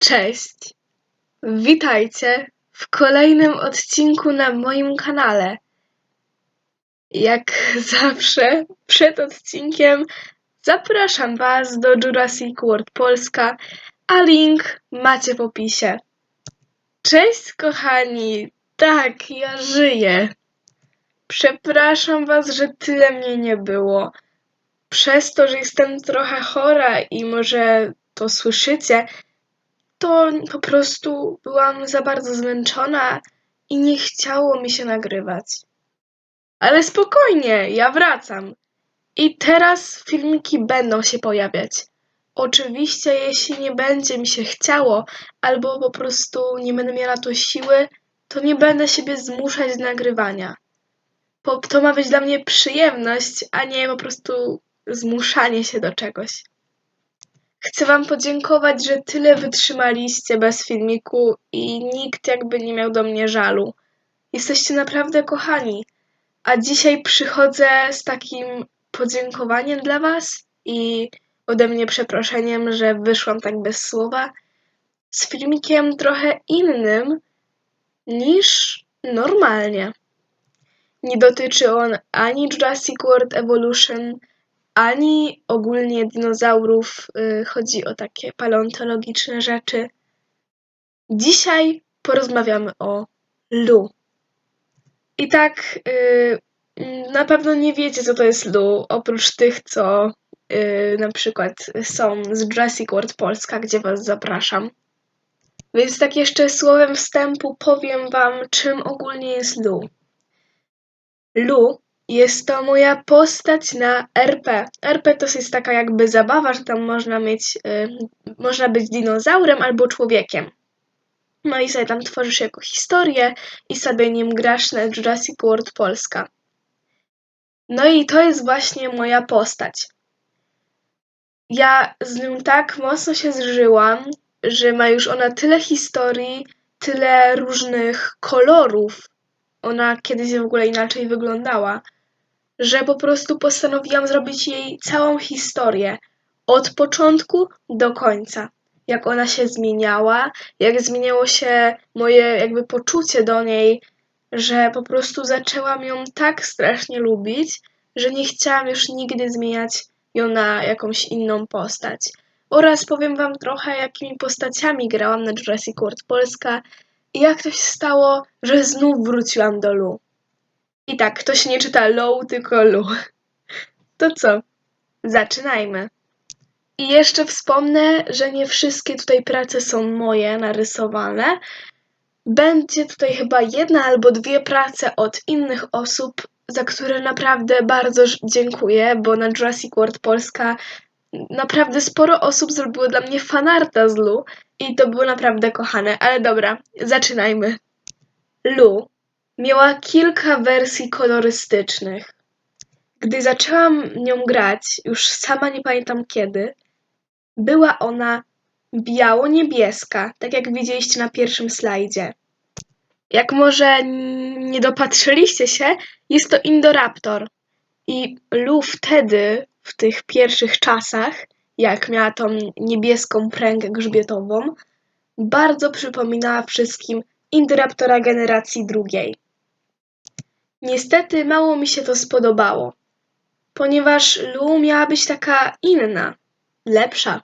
Cześć! Witajcie w kolejnym odcinku na moim kanale. Jak zawsze, przed odcinkiem zapraszam Was do Jurassic World Polska, a link macie w opisie. Cześć, kochani! Tak, ja żyję. Przepraszam Was, że tyle mnie nie było. Przez to, że jestem trochę chora i może to słyszycie, to po prostu byłam za bardzo zmęczona i nie chciało mi się nagrywać. Ale spokojnie, ja wracam. I teraz filmiki będą się pojawiać. Oczywiście, jeśli nie będzie mi się chciało, albo po prostu nie będę miała to siły, to nie będę siebie zmuszać do nagrywania. To ma być dla mnie przyjemność, a nie po prostu zmuszanie się do czegoś. Chcę Wam podziękować, że tyle wytrzymaliście bez filmiku i nikt jakby nie miał do mnie żalu. Jesteście naprawdę kochani. A dzisiaj przychodzę z takim podziękowaniem dla Was i ode mnie przeproszeniem, że wyszłam tak bez słowa. Z filmikiem trochę innym niż normalnie. Nie dotyczy on ani Jurassic World Evolution, ani ogólnie dinozaurów. y, Chodzi o takie paleontologiczne rzeczy. Dzisiaj porozmawiamy o Lu. I tak y, na pewno nie wiecie, co to jest Lu, oprócz tych, co y, na przykład są z Jurassic World Polska, gdzie Was zapraszam. Więc tak jeszcze słowem wstępu powiem Wam, czym ogólnie jest Lu. Lu jest to moja postać na RP. RP to jest taka jakby zabawa, że tam można mieć, y, można być dinozaurem albo człowiekiem. No i sobie tam tworzysz jako historię i sobie nim grasz na Jurassic World Polska. No i to jest właśnie moja postać. Ja z nią tak mocno się zżyłam, że ma już ona tyle historii, tyle różnych kolorów. Ona kiedyś w ogóle inaczej wyglądała, że po prostu postanowiłam zrobić jej całą historię od początku do końca. Jak ona się zmieniała, jak zmieniało się moje jakby poczucie do niej, że po prostu zaczęłam ją tak strasznie lubić, że nie chciałam już nigdy zmieniać ją na jakąś inną postać. Oraz powiem Wam trochę, jakimi postaciami grałam na Jurassic World Polska i jak to się stało, że znów wróciłam do Lu. I tak, to się nie czyta low, tylko lu. To co? Zaczynajmy. I jeszcze wspomnę, że nie wszystkie tutaj prace są moje narysowane. Będzie tutaj chyba jedna albo dwie prace od innych osób, za które naprawdę bardzo dziękuję, bo na Jurassic World Polska naprawdę sporo osób zrobiło dla mnie fanarta z Lu i to było naprawdę kochane. Ale dobra, zaczynajmy. Lu miała kilka wersji kolorystycznych. Gdy zaczęłam nią grać, już sama nie pamiętam kiedy, była ona biało-niebieska, tak jak widzieliście na pierwszym slajdzie. Jak może nie dopatrzyliście się, jest to Indoraptor. I Lu wtedy, w tych pierwszych czasach, jak miała tą niebieską pręgę grzbietową, bardzo przypominała wszystkim Indoraptora generacji drugiej. Niestety mało mi się to spodobało, ponieważ Lu miała być taka inna, lepsza.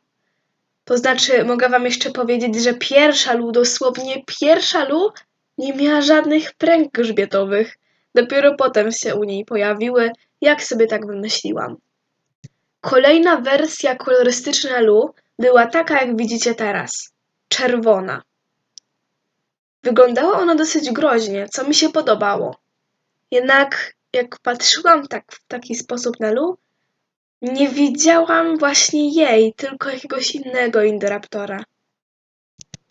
To znaczy, mogę wam jeszcze powiedzieć, że pierwsza Lu, dosłownie pierwsza Lu, nie miała żadnych pręg grzbietowych. Dopiero potem się u niej pojawiły, jak sobie tak wymyśliłam. Kolejna wersja kolorystyczna Lu była taka, jak widzicie teraz. Czerwona. Wyglądała ona dosyć groźnie, co mi się podobało. Jednak jak patrzyłam tak w taki sposób na Lu, nie widziałam właśnie jej, tylko jakiegoś innego Indoraptora.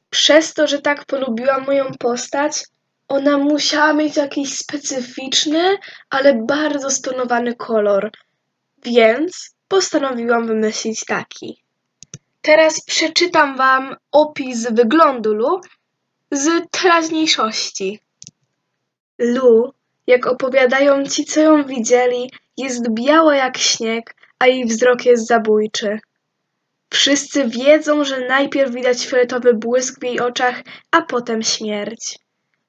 Przez to, że tak polubiłam moją postać, ona musiała mieć jakiś specyficzny, ale bardzo stonowany kolor, więc postanowiłam wymyślić taki. Teraz przeczytam Wam opis wyglądu Lu z teraźniejszości. Lu jak opowiadają ci, co ją widzieli, jest biała jak śnieg, a jej wzrok jest zabójczy. Wszyscy wiedzą, że najpierw widać fioletowy błysk w jej oczach, a potem śmierć.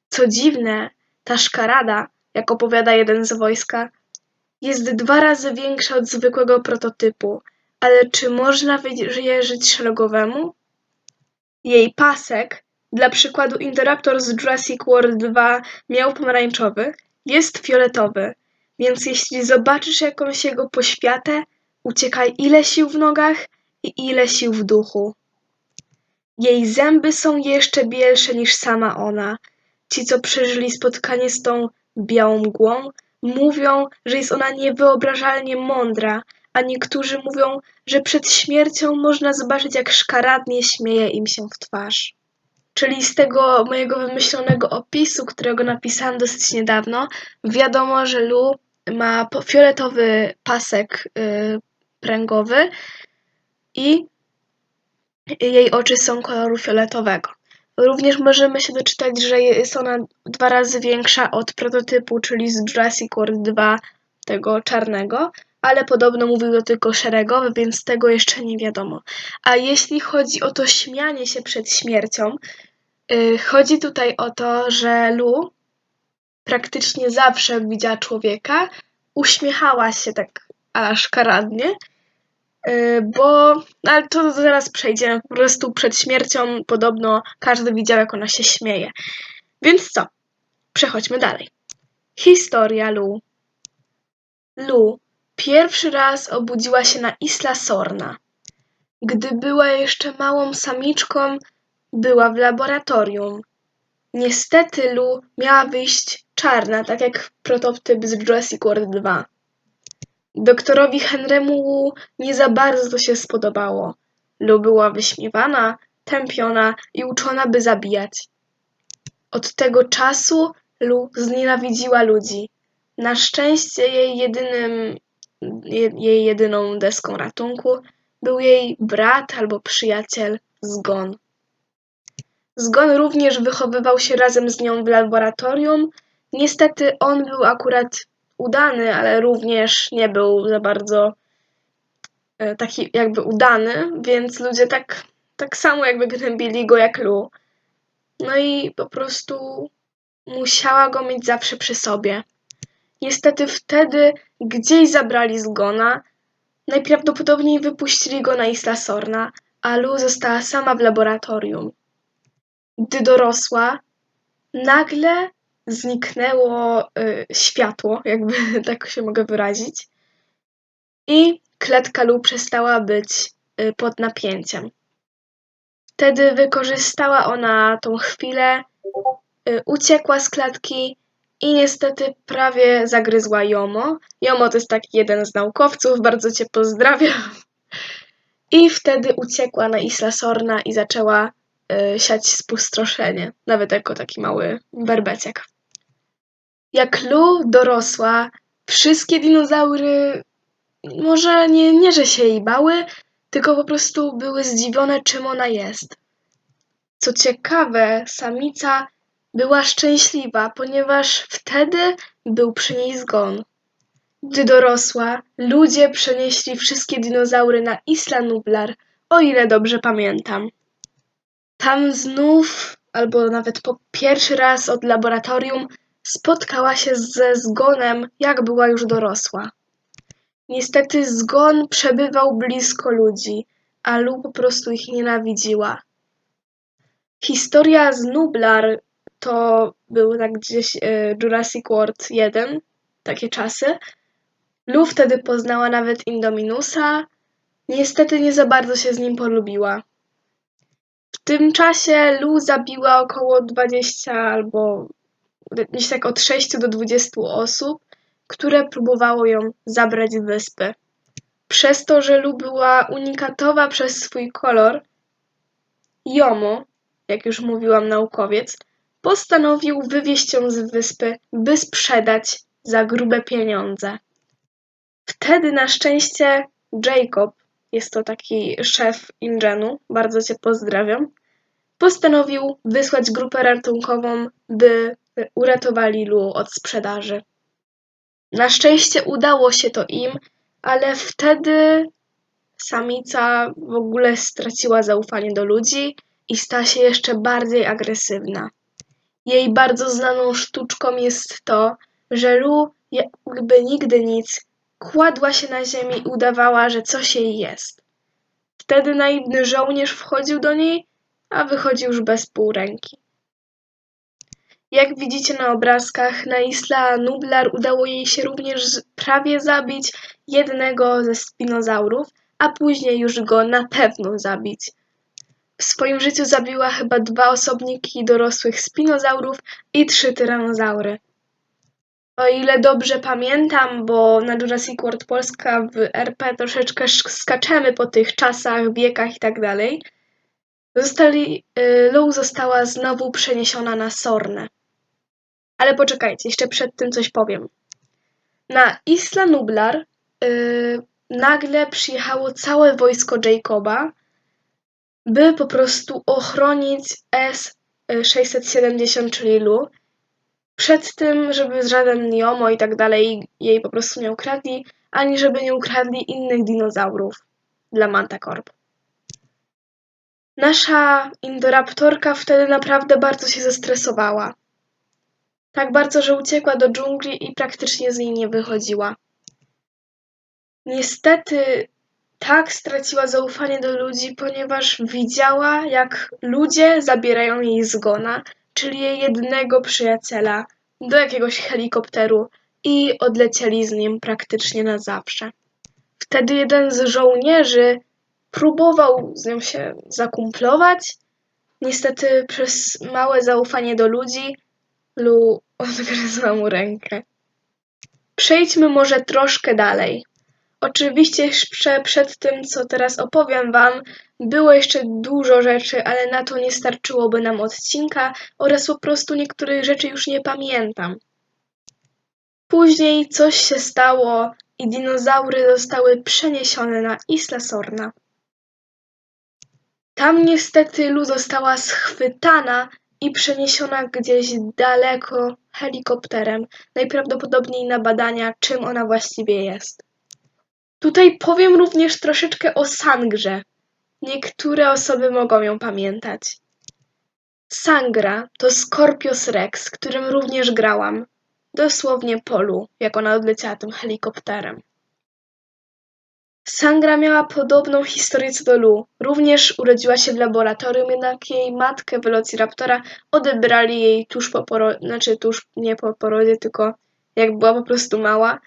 Co dziwne, ta szkarada, jak opowiada jeden z wojska, jest dwa razy większa od zwykłego prototypu, ale czy można wierzyć szeregowemu? Jej pasek, dla przykładu Interruptor z Jurassic World 2 miał pomarańczowy, jest fioletowy, więc jeśli zobaczysz jakąś jego poświatę, uciekaj ile sił w nogach i ile sił w duchu. Jej zęby są jeszcze bielsze niż sama ona. Ci, co przeżyli spotkanie z tą białą mgłą, mówią, że jest ona niewyobrażalnie mądra, a niektórzy mówią, że przed śmiercią można zobaczyć, jak szkaradnie śmieje im się w twarz. Czyli z tego mojego wymyślonego opisu, którego napisałam dosyć niedawno, wiadomo, że Lu ma fioletowy pasek y, pręgowy i jej oczy są koloru fioletowego. Również możemy się doczytać, że jest ona dwa razy większa od prototypu, czyli z Jurassic World 2, tego czarnego, ale podobno mówił to tylko szeregowy, więc tego jeszcze nie wiadomo. A jeśli chodzi o to śmianie się przed śmiercią, yy, chodzi tutaj o to, że Lu praktycznie zawsze, widziała człowieka, uśmiechała się tak aż karadnie, yy, bo no, ale to zaraz przejdziemy. Po prostu przed śmiercią podobno każdy widział, jak ona się śmieje. Więc co? Przechodźmy dalej. Historia Lu. Lu pierwszy raz obudziła się na Isla Sorna. Gdy była jeszcze małą samiczką, była w laboratorium. Niestety Lu miała wyjść czarna, tak jak prototyp z Jurassic World 2. Doktorowi Henrymu nie za bardzo to się spodobało. Lu była wyśmiewana, tępiona i uczona, by zabijać. Od tego czasu Lu znienawidziła ludzi. Na szczęście jej jedynym, je, jej jedyną deską ratunku był jej brat albo przyjaciel Zgon. Zgon również wychowywał się razem z nią w laboratorium. Niestety on był akurat udany, ale również nie był za bardzo e, taki jakby udany, więc ludzie tak, tak samo jakby gnębili go jak Lu. No i po prostu musiała go mieć zawsze przy sobie. Niestety wtedy gdzieś zabrali zgona, najprawdopodobniej wypuścili go na Isla Sorna, a Lu została sama w laboratorium. Gdy dorosła, nagle zniknęło y, światło, jakby tak się mogę wyrazić, i klatka Lu przestała być y, pod napięciem. Wtedy wykorzystała ona tą chwilę, y, uciekła z klatki i niestety prawie zagryzła Jomo. Jomo to jest taki jeden z naukowców, bardzo cię pozdrawiam. I wtedy uciekła na Isla Sorna i zaczęła y, siać spustoszenie, nawet jako taki mały berbeciek. Jak Lu dorosła, wszystkie dinozaury może nie, nie, że się jej bały, tylko po prostu były zdziwione, czym ona jest. Co ciekawe, samica była szczęśliwa, ponieważ wtedy był przy niej zgon. Gdy dorosła, ludzie przenieśli wszystkie dinozaury na Isla Nublar, o ile dobrze pamiętam. Tam znów, albo nawet po pierwszy raz od laboratorium, spotkała się ze zgonem, jak była już dorosła. Niestety zgon przebywał blisko ludzi, a Lu po prostu ich nienawidziła. Historia z Nublar to był tak gdzieś e, Jurassic World 1, takie czasy. Lu wtedy poznała nawet Indominusa. Niestety nie za bardzo się z nim polubiła. W tym czasie Lu zabiła około 20 albo gdzieś tak od 6 do 20 osób, które próbowało ją zabrać z wyspy. Przez to, że Lu była unikatowa przez swój kolor, Jomo, jak już mówiłam naukowiec, postanowił wywieźć ją z wyspy, by sprzedać za grube pieniądze. Wtedy na szczęście Jacob, jest to taki szef Ingenu, bardzo cię pozdrawiam, postanowił wysłać grupę ratunkową, by uratowali Lu od sprzedaży. Na szczęście udało się to im, ale wtedy samica w ogóle straciła zaufanie do ludzi i stała się jeszcze bardziej agresywna. Jej bardzo znaną sztuczką jest to, że Lu jakby nigdy nic kładła się na ziemi i udawała, że coś jej jest. Wtedy naiwny żołnierz wchodził do niej, a wychodził już bez pół ręki. Jak widzicie na obrazkach, na Isla Nublar udało jej się również prawie zabić jednego ze spinozaurów, a później już go na pewno zabić. W swoim życiu zabiła chyba dwa osobniki dorosłych spinozaurów i trzy tyranozaury. O ile dobrze pamiętam, bo na Jurassic World Polska w RP troszeczkę sz- skaczemy po tych czasach, wiekach i tak dalej, zostali, y, Lou została znowu przeniesiona na Sornę. Ale poczekajcie, jeszcze przed tym coś powiem. Na Isla Nublar y, nagle przyjechało całe wojsko Jacoba, by po prostu ochronić S-670, czyli Lu, przed tym, żeby żaden Niomo i tak dalej jej po prostu nie ukradli, ani żeby nie ukradli innych dinozaurów dla Mantacorp. Nasza Indoraptorka wtedy naprawdę bardzo się zestresowała. Tak bardzo, że uciekła do dżungli i praktycznie z niej nie wychodziła. Niestety tak straciła zaufanie do ludzi, ponieważ widziała, jak ludzie zabierają jej zgona, czyli jej jednego przyjaciela, do jakiegoś helikopteru i odlecieli z nim praktycznie na zawsze. Wtedy jeden z żołnierzy próbował z nią się zakumplować. Niestety przez małe zaufanie do ludzi Lu odgryzła mu rękę. Przejdźmy może troszkę dalej. Oczywiście przed tym, co teraz opowiem Wam, było jeszcze dużo rzeczy, ale na to nie starczyłoby nam odcinka oraz po prostu niektórych rzeczy już nie pamiętam. Później coś się stało i dinozaury zostały przeniesione na Isla Sorna. Tam niestety Lu została schwytana i przeniesiona gdzieś daleko helikopterem, najprawdopodobniej na badania, czym ona właściwie jest. Tutaj powiem również troszeczkę o Sangrze. Niektóre osoby mogą ją pamiętać. Sangra to Scorpius Rex, którym również grałam. Dosłownie polu, jak ona odleciała tym helikopterem. Sangra miała podobną historię co do Lu. Również urodziła się w laboratorium, jednak jej matkę Velociraptora odebrali jej tuż po porodzie, znaczy tuż nie po porodzie, tylko jak była po prostu mała.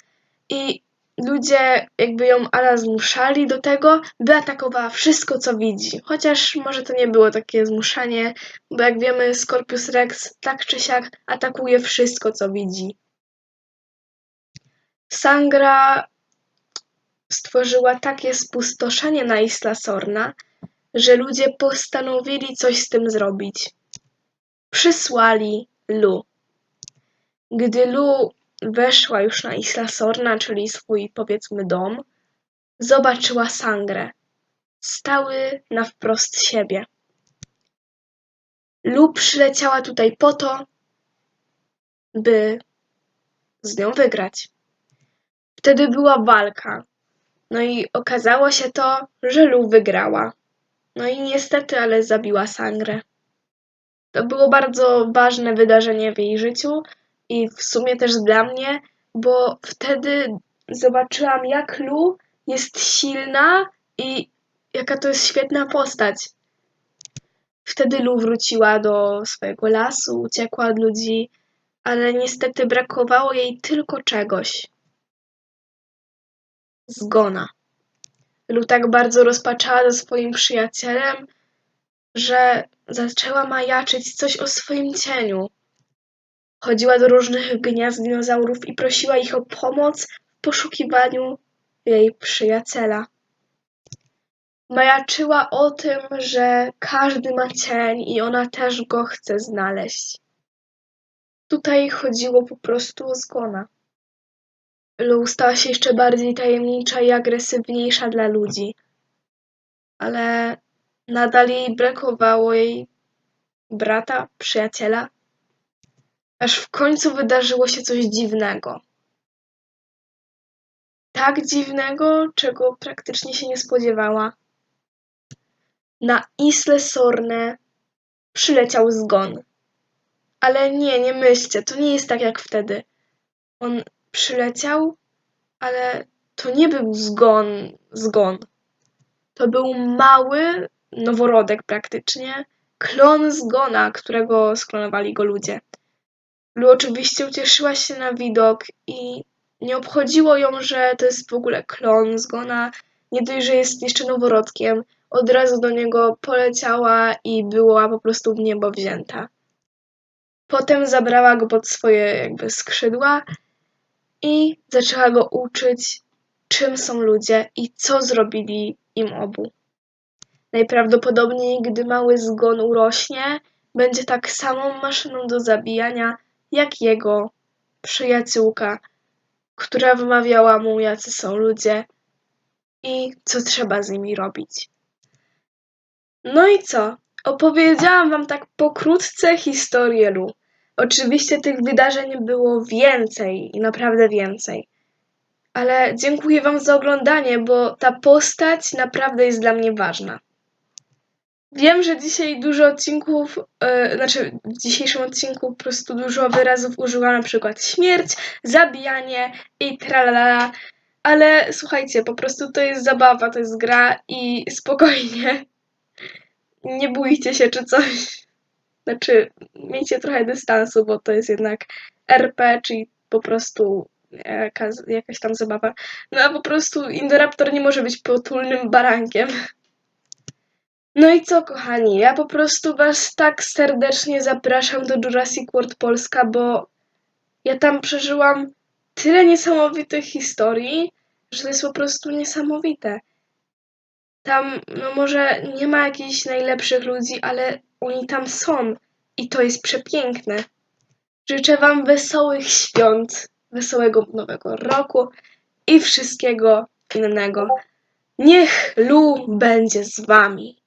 I ludzie jakby ją Ala zmuszali do tego, by atakowała wszystko, co widzi. Chociaż może to nie było takie zmuszanie, bo jak wiemy, Scorpius Rex tak czy siak atakuje wszystko, co widzi. Sangra stworzyła takie spustoszenie na Isla Sorna, że ludzie postanowili coś z tym zrobić. Przysłali Lu. Gdy Lu weszła już na Isla Sorna, czyli swój powiedzmy dom, zobaczyła Sangrę. Stały na wprost siebie. Lu przyleciała tutaj po to, by z nią wygrać. Wtedy była walka. No i okazało się to, że Lu wygrała. No i niestety, ale zabiła Sangrę. To było bardzo ważne wydarzenie w jej życiu i w sumie też dla mnie, bo wtedy zobaczyłam, jak Lu jest silna i jaka to jest świetna postać. Wtedy Lu wróciła do swojego lasu, uciekła od ludzi, ale niestety brakowało jej tylko czegoś zgona. Lu tak bardzo rozpaczała ze swoim przyjacielem, że zaczęła majaczyć coś o swoim cieniu. Chodziła do różnych gniazd dinozaurów i prosiła ich o pomoc w poszukiwaniu jej przyjaciela. Majaczyła o tym, że każdy ma cień i ona też go chce znaleźć. Tutaj chodziło po prostu o zgona. Lu stała się jeszcze bardziej tajemnicza i agresywniejsza dla ludzi. Ale nadal jej brakowało jej brata, przyjaciela. Aż w końcu wydarzyło się coś dziwnego. tak dziwnego, czego praktycznie się nie spodziewała. Na Isle Sorne przyleciał zgon. Ale nie, nie myślcie, to nie jest tak jak wtedy. On przyleciał, ale to nie był zgon, zgon. To był mały noworodek praktycznie, klon zgona, którego sklonowali go ludzie. Lu oczywiście ucieszyła się na widok i nie obchodziło ją, że to jest w ogóle klon zgona. Nie dość, że jest jeszcze noworodkiem, od razu do niego poleciała i była po prostu w niebo wzięta. Potem zabrała go pod swoje jakby skrzydła i zaczęła go uczyć, czym są ludzie i co zrobili im obu. Najprawdopodobniej, gdy mały zgon urośnie, będzie tak samą maszyną do zabijania, jak jego przyjaciółka, która wymawiała mu, jacy są ludzie i co trzeba z nimi robić. No i co? Opowiedziałam wam tak pokrótce historię Lu. Oczywiście tych wydarzeń było więcej i naprawdę więcej. Ale dziękuję wam za oglądanie, bo ta postać naprawdę jest dla mnie ważna. Wiem, że dzisiaj dużo odcinków, e, znaczy w dzisiejszym odcinku po prostu dużo wyrazów użyłam, na przykład śmierć, zabijanie i tralala, ale słuchajcie, po prostu to jest zabawa, to jest gra i spokojnie. Nie bójcie się czy coś. Znaczy, miejcie trochę dystansu, bo to jest jednak RP, czyli po prostu jakaś, jakaś tam zabawa. No a po prostu Indoraptor nie może być potulnym barankiem. No i co, kochani, ja po prostu Was tak serdecznie zapraszam do Jurassic World Polska, bo ja tam przeżyłam tyle niesamowitych historii, że to jest po prostu niesamowite. Tam, no może nie ma jakichś najlepszych ludzi, ale oni tam są i to jest przepiękne. Życzę Wam wesołych świąt, wesołego nowego roku i wszystkiego innego. Niech Lu będzie z Wami.